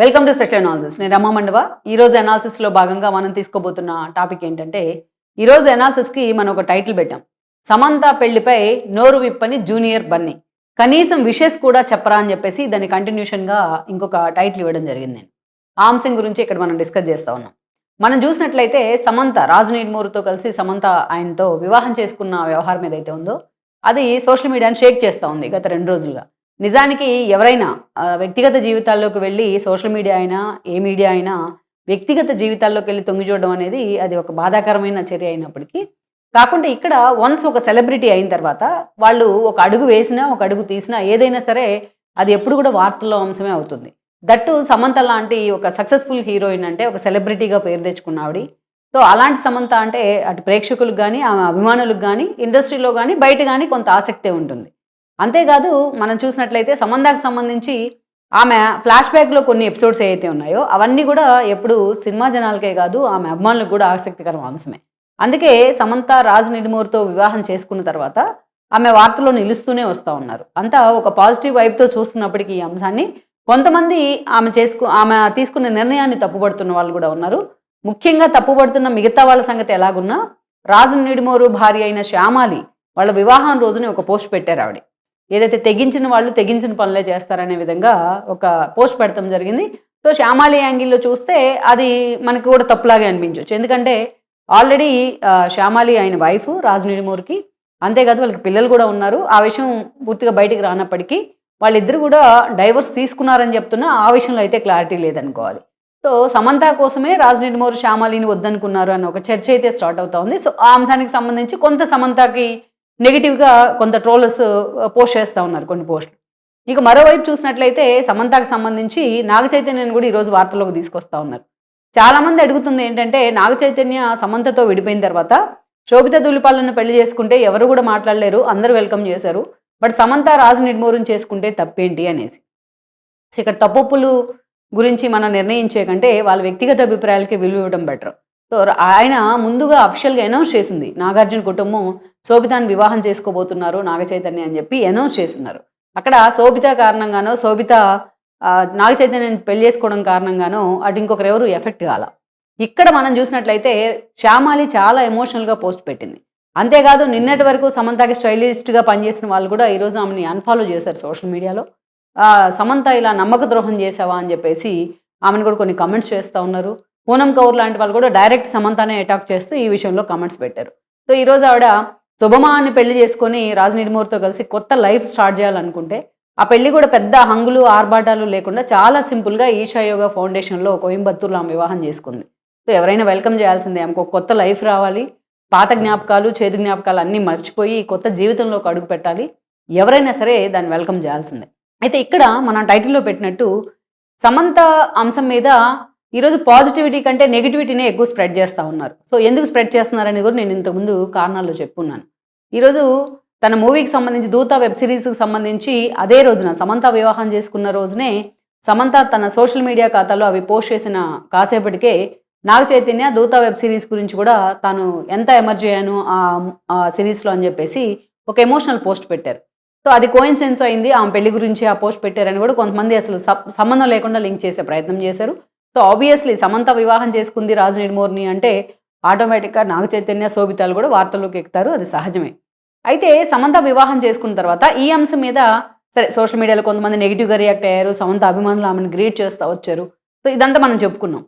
Welcome to special analysis నేను రమా మండవ. ఈ రోజు అనాలిసిస్లో భాగంగా మనం తీసుకోబోతున్న టాపిక్ ఏంటంటే ఈ రోజు అనాలిసిస్కి మనం ఒక టైటిల్ పెట్టాం. సమంత పెళ్ళిపై నోరు విప్పని జూనియర్ బన్నీ. కనీసం విషెస్ కూడా చెప్పరా అని చెప్పేసి దాని కంటిన్యూషన్గా ఇంకొక టైటిల్ ఇవ్వడం జరిగింది. నేను ఆమ్సింగ్ గురించి ఇక్కడ మనం డిస్కస్ చేస్తా ఉన్నాం. మనం చూసినట్లయితే సమంత రాజు నీడ్మూరుతో కలిసి సమంత ఆయనతో వివాహం చేసుకున్న వ్యవహారం ఏదైతే ఉందో అది సోషల్ మీడియాని షేక్ చేస్తూ ఉంది గత రెండు రోజులుగా. నిజానికి ఎవరైనా వ్యక్తిగత జీవితాల్లోకి వెళ్ళి సోషల్ మీడియా అయినా ఏ మీడియా అయినా వ్యక్తిగత జీవితాల్లోకి వెళ్ళి తొంగి చూడడం అనేది అది ఒక బాధాకరమైన చర్య అయినప్పటికీ కాకుండా ఇక్కడ వన్స్ ఒక సెలబ్రిటీ అయిన తర్వాత వాళ్ళు ఒక అడుగు వేసినా ఒక అడుగు తీసినా ఏదైనా సరే అది ఎప్పుడు కూడా వార్తల్లో అంశమే అవుతుంది. దట్టు సమంత లాంటి ఒక సక్సెస్ఫుల్ హీరోయిన్ అంటే ఒక సెలబ్రిటీగా పేరు తెచ్చుకున్న ఆవిడ. సో అలాంటి సమంత అంటే అటు ప్రేక్షకులకు కానీ ఆమె అభిమానులకు కానీ ఇండస్ట్రీలో కానీ బయట కానీ కొంత ఆసక్తి ఉంటుంది. అంతేకాదు మనం చూసినట్లయితే సమందాకు సంబంధించి ఆమె ఫ్లాష్ బ్యాక్లో కొన్ని ఎపిసోడ్స్ ఏవైతే ఉన్నాయో అవన్నీ కూడా ఎప్పుడు సినిమా జనాలకే కాదు ఆమె అభిమానులకు కూడా ఆసక్తికరం అంశమే. అందుకే సమంత రాజ్ నిడుమూర్తో వివాహం చేసుకున్న తర్వాత ఆమె వార్తల్లో నిలుస్తూనే వస్తూ ఉన్నారు. అంతా ఒక పాజిటివ్ వైబ్తో చూస్తున్నప్పటికీ ఈ అంశాన్ని కొంతమంది ఆమె చేసుకు ఆమె తీసుకున్న నిర్ణయాన్ని తప్పుపడుతున్న వాళ్ళు కూడా ఉన్నారు. ముఖ్యంగా తప్పుపడుతున్న మిగతా వాళ్ళ సంగతి ఎలాగున్నా రాజు నిడిమోరు భార్య అయిన శ్యామాలి వాళ్ళ వివాహం రోజుని ఒక పోస్ట్ పెట్టారు ఆవిడ. ఏదైతే తెగించిన వాళ్ళు తెగించిన పనులే చేస్తారనే విధంగా ఒక పోస్ట్ పెడతాం జరిగింది. సో శ్యామాలి యాంగిల్లో చూస్తే అది మనకి కూడా తప్పులాగే అనిపించవచ్చు ఎందుకంటే ఆల్రెడీ శ్యామాలి ఆయన వైఫ్ రాజు అంతేకాదు వాళ్ళకి పిల్లలు కూడా ఉన్నారు. ఆ విషయం పూర్తిగా బయటికి రానప్పటికీ వాళ్ళిద్దరు కూడా డైవర్స్ తీసుకున్నారని చెప్తున్నా ఆ విషయంలో అయితే క్లారిటీ లేదనుకోవాలి. సో సమంత కోసమే రాజ్ శ్యామాలిని వద్దనుకున్నారు అన్న ఒక చర్చ అయితే స్టార్ట్ అవుతా ఉంది. సో ఆ అంశానికి సంబంధించి కొంత సమంతకి నెగిటివ్గా కొంత ట్రోలర్స్ పోస్ట్ చేస్తూ ఉన్నారు కొన్ని పోస్టులు ఇక మరోవైపు చూసినట్లయితే సమంతకు సంబంధించి నాగ చైతన్యని కూడా ఈరోజు వార్తల్లోకి తీసుకొస్తా ఉన్నారు. చాలామంది అడుగుతుంది ఏంటంటే నాగ చైతన్య సమంతతో విడిపోయిన తర్వాత శోభిత దులిపాలను పెళ్ళి చేసుకుంటే ఎవరు కూడా మాట్లాడలేరు అందరూ వెల్కమ్ చేశారు. బట్ సమంత రాజు నిర్మూరం చేసుకుంటే తప్పేంటి అనేసి. ఇక్కడ తప్పులు గురించి మనం నిర్ణయించే కంటే వాళ్ళ వ్యక్తిగత అభిప్రాయాలకి విలువ ఇవ్వడం బెటర్. సో ఆయన ముందుగా అఫిషియల్గా అనౌన్స్ చేసింది. నాగార్జున కుటుంబం శోభితాన్ని వివాహం చేసుకోబోతున్నారు నాగ చైతన్య అని చెప్పి అనౌన్స్ చేస్తున్నారు. అక్కడ శోభిత కారణంగానో శోభిత ఆ, నాగ చైతన్యని పెళ్ళి చేసుకోవడం కారణంగానో అటు ఇంకొకరు ఎవరు ఎఫెక్ట్ కాల. ఇక్కడ మనం చూసినట్లయితే శ్యామాలి చాలా ఎమోషనల్గా పోస్ట్ పెట్టింది. అంతేకాదు నిన్నటి వరకు సమంతకి స్టైలిస్ట్గా పనిచేసిన వాళ్ళు కూడా ఈరోజు ఆమెని అన్ఫాలో చేశారు సోషల్ మీడియాలో సమంత ఇలా నమ్మక ద్రోహం చేసావా అని చెప్పేసి ఆమెను కూడా కొన్ని కమెంట్స్ చేస్తూ ఉన్నారు. పూనం కౌర్ లాంటి వాళ్ళు కూడా డైరెక్ట్ సమంతనే అటాక్ చేస్తూ ఈ విషయంలో కమెంట్స్ పెట్టారు. సో ఈరోజు ఆవిడ శుభమాన్ని పెళ్ళి చేసుకొని రాజు కలిసి కొత్త లైఫ్ స్టార్ట్ చేయాలనుకుంటే ఆ పెళ్ళి కూడా పెద్ద హంగులు ఆర్భాటాలు లేకుండా చాలా సింపుల్గా ఈషా యోగా ఫౌండేషన్లో కోయంబత్తూరులో ఆమె వివాహం చేసుకుంది. సో ఎవరైనా వెల్కమ్ చేయాల్సిందే. ఆమెకు ఒక కొత్త లైఫ్ రావాలి. పాత జ్ఞాపకాలు చేదు జ్ఞాపకాలు అన్నీ మర్చిపోయి కొత్త జీవితంలోకి అడుగు పెట్టాలి. ఎవరైనా సరే దాన్ని వెల్కమ్ చేయాల్సిందే. అయితే ఇక్కడ మనం టైటిల్లో పెట్టినట్టు సమంత అంశం మీద ఈరోజు పాజిటివిటీ కంటే నెగిటివిటీనే ఎక్కువ స్ప్రెడ్ చేస్తూ ఉన్నారు. సో ఎందుకు స్ప్రెడ్ చేస్తున్నారని కూడా నేను ఇంతకుముందు కారణాలు చెప్పున్నాను. ఈరోజు తన మూవీకి సంబంధించి దూత వెబ్ సిరీస్కి సంబంధించి అదే రోజున సమంత వివాహం చేసుకున్న రోజునే సమంత తన సోషల్ మీడియా ఖాతాలో అవి పోస్ట్ చేసిన కాసేపటికే నాగ చైతన్య దూత వెబ్ సిరీస్ గురించి కూడా తాను ఎంత ఎమర్జ్ అయ్యాను ఆ సిరీస్లో అని చెప్పేసి ఒక ఎమోషనల్ పోస్ట్ పెట్టారు. సో అది కోయిన్సెన్స్ అయింది. ఆమె పెళ్ళి గురించి ఆ పోస్ట్ పెట్టారని కూడా కొంతమంది అసలు సంబంధం లేకుండా లింక్ చేసే ప్రయత్నం చేశారు. సో ఆబ్వియస్లీ సమంత వివాహం చేసుకుంది రాజు నిడుమోర్ని అంటే ఆటోమేటిక్గా నాగ చైతన్య శోభితాలు కూడా వార్తల్లోకి ఎక్కుతారు. అది సహజమే. అయితే సమంత వివాహం చేసుకున్న తర్వాత ఈ అంశం మీద సరే సోషల్ మీడియాలో కొంతమంది నెగిటివ్గా రియాక్ట్ అయ్యారు. సమంత అభిమానులు ఆమెను గ్రీట్ చేస్తూ వచ్చారు. సో ఇదంతా మనం చెప్పుకున్నాం.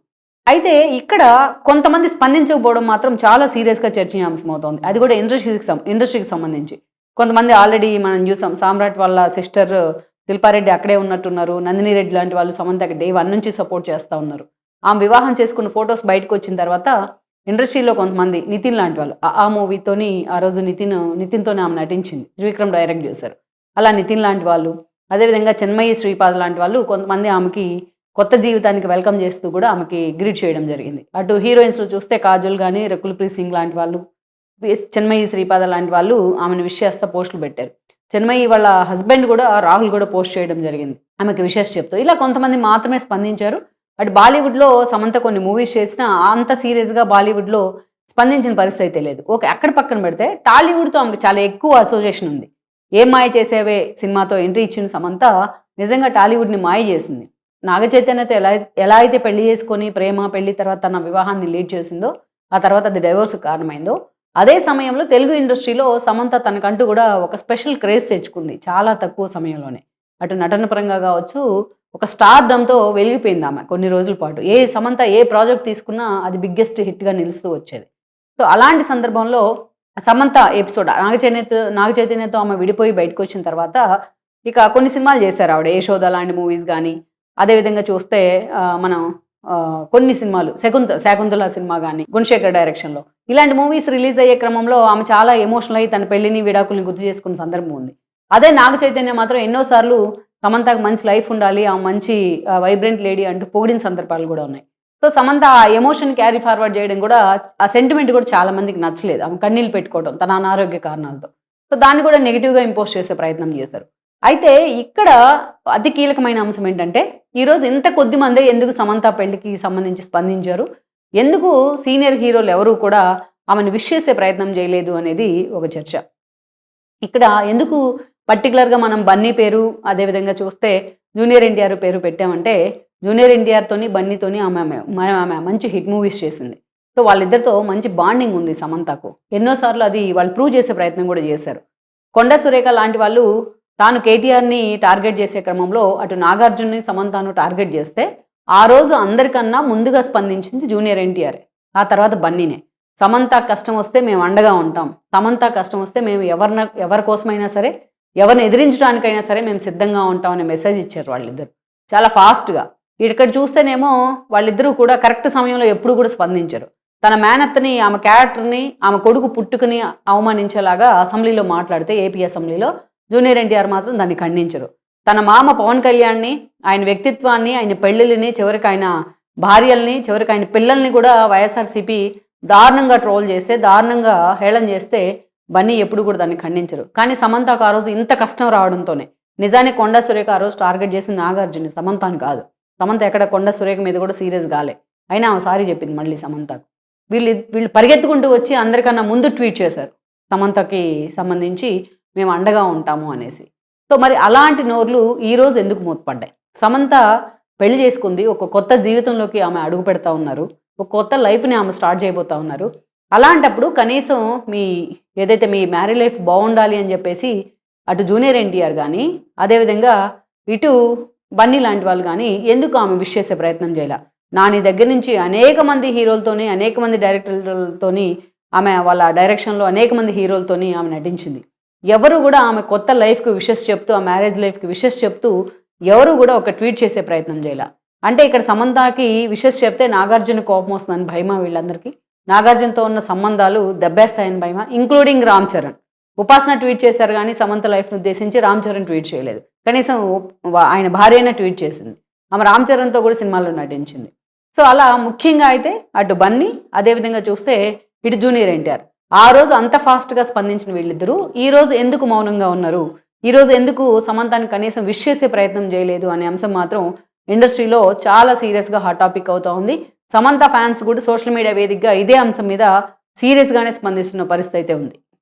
అయితే ఇక్కడ కొంతమంది స్పందించకపోవడం మాత్రం చాలా సీరియస్గా చర్చనీయాంశం అవుతోంది అది కూడా ఇండస్ట్రీకి సం ఇండస్ట్రీకి సంబంధించి. కొంతమంది ఆల్రెడీ మనం చూసాం సామ్రాట్ వాళ్ళ సిస్టర్ శిల్పారెడ్డి అక్కడే ఉన్నట్టున్నారు. నందిని రెడ్డి లాంటి వాళ్ళు సమంతకి డే వన్ నుంచి సపోర్ట్ చేస్తూ ఉన్నారు. ఆమె వివాహం చేసుకున్న ఫొటోస్ బయటకు వచ్చిన తర్వాత ఇండస్ట్రీలో కొంతమంది నితిన్ లాంటి వాళ్ళు ఆ- మూవీతోని ఆ రోజు నితిన్ నితిన్తోనే ఆమె నటించింది. త్రివిక్రమ్ డైరెక్ట్ చేశారు. అలా నితిన్ లాంటి వాళ్ళు అదేవిధంగా చెన్మయ్య శ్రీపాద్ లాంటి వాళ్ళు కొంతమంది ఆమెకి కొత్త జీవితానికి వెల్కమ్ చేస్తూ కూడా ఆమెకి గ్రీట్ చేయడం జరిగింది. అటు హీరోయిన్స్లో చూస్తే కాజల్ కానీ రకుల్ప్రీత్ సింగ్ లాంటి వాళ్ళు చెన్మయ్య శ్రీపాద లాంటి వాళ్ళు ఆమెను విష్ చేస్తా పోస్టులు పెట్టారు. చెన్మయ్య వాళ్ళ హస్బెండ్ కూడా రాహుల్ కూడా పోస్ట్ చేయడం జరిగింది. ఆమెకి విషెస్ చెప్తూ ఇలా కొంతమంది మాత్రమే స్పందించారు. బట్ బాలీవుడ్లో సమంత కొన్ని మూవీస్ చేసినా అంత సీరియస్గా బాలీవుడ్లో స్పందించిన పరిస్థితి అయితే లేదు. ఓకే అక్కడ పక్కన పెడితే టాలీవుడ్తో ఆమెకు చాలా ఎక్కువ అసోసియేషన్ ఉంది. ఏ మాయ చేసేవే సినిమాతో ఎంట్రీ ఇచ్చిన సమంత నిజంగా టాలీవుడ్ని మాయ చేసింది. నాగ చైతన్యతో ఎలా ఎలా అయితే పెళ్ళి చేసుకొని ప్రేమ పెళ్ళి తర్వాత తన వివాహాన్ని లీడ్ చేసిందో ఆ తర్వాత అది డైవోర్స్ కారణమైందో అదే సమయంలో తెలుగు ఇండస్ట్రీలో సమంత తనకంటూ కూడా ఒక స్పెషల్ క్రేజ్ తెచ్చుకుంది చాలా తక్కువ సమయంలోనే. అటు నటన పరంగా కావచ్చు ఒక స్టార్డంతో వెలిగిపోయింది ఆమె కొన్ని రోజుల పాటు. ఏ సమంత ఏ ప్రాజెక్ట్ తీసుకున్నా అది బిగ్గెస్ట్ హిట్గా నిలుస్తూ వచ్చేది. సో అలాంటి సందర్భంలో సమంత ఎపిసోడ్ నాగ చైతన్యతో నాగ చైతన్యతో ఆమె విడిపోయి బయటకు వచ్చిన తర్వాత ఇక కొన్ని సినిమాలు చేశారు ఆవిడ. యశోద లాంటి మూవీస్ కానీ అదేవిధంగా చూస్తే మనం కొన్ని సినిమాలు శకుంత శాకుంతల సినిమా కానీ గుణశేఖర్ డైరెక్షన్లో. ఇలాంటి మూవీస్ రిలీజ్ అయ్యే క్రమంలో ఆమె చాలా ఎమోషనల్ అయ్యి తన పెళ్ళిని విడాకుల్ని గుర్తు చేసుకున్న సందర్భం ఉంది. అదే నాగ చైతన్య మాత్రం ఎన్నోసార్లు సమంతకు మంచి లైఫ్ ఉండాలి ఆ మంచి వైబ్రెంట్ లేడీ అంటూ పొగిడిన సందర్భాలు కూడా ఉన్నాయి. సో సమంత ఆ ఎమోషన్ క్యారీ ఫార్వర్డ్ చేయడం కూడా ఆ సెంటిమెంట్ కూడా చాలా మందికి నచ్చలేదు. ఆమె కన్నీళ్ళు పెట్టుకోవడం తన అనారోగ్య కారణాలతో. సో దాన్ని కూడా నెగిటివ్గా ఇంపోజ్ చేసే ప్రయత్నం చేశారు. అయితే ఇక్కడ అతి కీలకమైన అంశం ఏంటంటే ఈరోజు ఇంత కొద్ది మందే ఎందుకు సమంత పెళ్ళికి సంబంధించి స్పందించారు? ఎందుకు సీనియర్ హీరోలు ఎవరూ కూడా ఆమెను విష్ చేసే ప్రయత్నం చేయలేదు అనేది ఒక చర్చ. ఇక్కడ ఎందుకు పర్టికులర్గా మనం బన్నీ పేరు అదేవిధంగా చూస్తే జూనియర్ ఎన్టీఆర్ పేరు పెట్టామంటే జూనియర్ ఎన్టీఆర్తోని బన్నీతోని ఆమె ఆమె ఆమె మంచి హిట్ మూవీస్ చేసింది. సో వాళ్ళిద్దరితో మంచి బాండింగ్ ఉంది సమంతకు. ఎన్నోసార్లు అది వాళ్ళు ప్రూవ్ చేసే ప్రయత్నం కూడా చేశారు. కొండ సురేఖ లాంటి వాళ్ళు తాను కేటీఆర్ని టార్గెట్ చేసే క్రమంలో అటు నాగార్జున్ని సమంతను టార్గెట్ చేస్తే ఆ రోజు అందరికన్నా ముందుగా స్పందించింది జూనియర్ ఎన్టీఆర్. ఆ తర్వాత బన్నీనే. సమంత కష్టం వస్తే మేము అండగా ఉంటాం. సమంత కష్టం వస్తే మేము ఎవరిన ఎవరి కోసమైనా సరే ఎవరిని ఎదిరించడానికైనా సరే మేము సిద్ధంగా ఉంటాం అనే మెసేజ్ ఇచ్చారు వాళ్ళిద్దరు. చాలా ఫాస్ట్గా. ఇక్కడ చూస్తేనేమో వాళ్ళిద్దరూ కూడా కరెక్ట్ సమయంలో ఎప్పుడు కూడా స్పందించరు. తన మేనత్తని ఆమె క్యారెక్టర్ని ఆమె కొడుకు పుట్టుకుని అవమానించేలాగా అసెంబ్లీలో మాట్లాడితే ఏపీ అసెంబ్లీలో జూనియర్ ఎన్టీఆర్ మాత్రం దాన్ని ఖండించరు. తన మామ పవన్ కళ్యాణ్ని ఆయన వ్యక్తిత్వాన్ని ఆయన పెళ్ళిళ్ళని చివరికి ఆయన భార్యల్ని చివరికి ఆయన పిల్లల్ని కూడా వైఎస్ఆర్సీపీ దారుణంగా ట్రోల్ చేస్తే దారుణంగా హేళన చేస్తే బన్నీ ఎప్పుడు కూడా దాన్ని ఖండించరు. కానీ సమంతకు ఆ రోజు ఇంత కష్టం రావడంతోనే నిజానికి కొండ సురేఖ ఆ రోజు టార్గెట్ చేసింది నాగార్జున సమంతాని కాదు. సమంత ఎక్కడ కొండ సురేఖ మీద కూడా సీరియస్ కాలే అయినా ఆమె సారీ చెప్పింది మళ్ళీ సమంతకు. వీళ్ళు వీళ్ళు పరిగెత్తుకుంటూ వచ్చి అందరికన్నా ముందు ట్వీట్ చేశారు. సమంతకి సంబంధించి మేము అండగా ఉంటాము అనేసి. సో మరి అలాంటి నోర్లు ఈరోజు ఎందుకు మూతపడ్డాయి? సమంత పెళ్ళి చేసుకుంది ఒక కొత్త జీవితంలోకి ఆమె అడుగు పెడతా ఉన్నారు ఒక కొత్త లైఫ్ని ఆమె స్టార్ట్ చేయబోతా ఉన్నారు. అలాంటప్పుడు కనీసం మీ ఏదైతే మీ మ్యారీ లైఫ్ బాగుండాలి అని చెప్పేసి అటు జూనియర్ ఎన్టీఆర్ కానీ అదేవిధంగా ఇటు బన్నీ లాంటి వాళ్ళు కానీ ఎందుకు ఆమె విష్ చేసే ప్రయత్నం చేయాల? నాని దగ్గర నుంచి అనేక మంది హీరోలతోని అనేక మంది డైరెక్టర్లతోని ఆమె వాళ్ళ డైరెక్షన్లో అనేక మంది హీరోలతోని ఆమె నటించింది. ఎవరు కూడా ఆమె కొత్త లైఫ్కి విషెస్ చెప్తూ ఆ మ్యారేజ్ లైఫ్కి విషెస్ చెప్తూ ఎవరు కూడా ఒక ట్వీట్ చేసే ప్రయత్నం చేయాల. అంటే ఇక్కడ సమంతాకి విషెస్ చెప్తే నాగార్జున కోపం వస్తుందని భయమా వీళ్ళందరికీ? నాగార్జునతో ఉన్న సంబంధాలు దెబ్బేస్తాయని భయమా? ఇంక్లూడింగ్ రామ్ చరణ్. ఉపాసన ట్వీట్ చేశారు కానీ సమంత లైఫ్ను ఉద్దేశించి రామ్ చరణ్ ట్వీట్ చేయలేదు. కనీసం ఆయన భార్య అయినా ట్వీట్ చేసింది. ఆమె రామ్ చరణ్తో కూడా సినిమాల్లో నటించింది. సో అలా ముఖ్యంగా అయితే అటు బన్నీ అదేవిధంగా చూస్తే ఇటు జూనియర్ ఎన్టీఆర్. ఆ రోజు అంత ఫాస్ట్గా స్పందించిన వీళ్ళిద్దరూ ఈ రోజు ఎందుకు మౌనంగా ఉన్నారు? ఈ రోజు ఎందుకు సమంతాన్ని కనీసం విష్ చేసే ప్రయత్నం చేయలేదు అనే అంశం మాత్రం ఇండస్ట్రీలో చాలా సీరియస్గా హాట్ టాపిక్ అవుతా ఉంది. సమంత ఫ్యాన్స్ కూడా సోషల్ మీడియా వేదికగా ఇదే అంశం మీద సీరియస్గానే స్పందిస్తున్న పరిస్థితి అయితే ఉంది.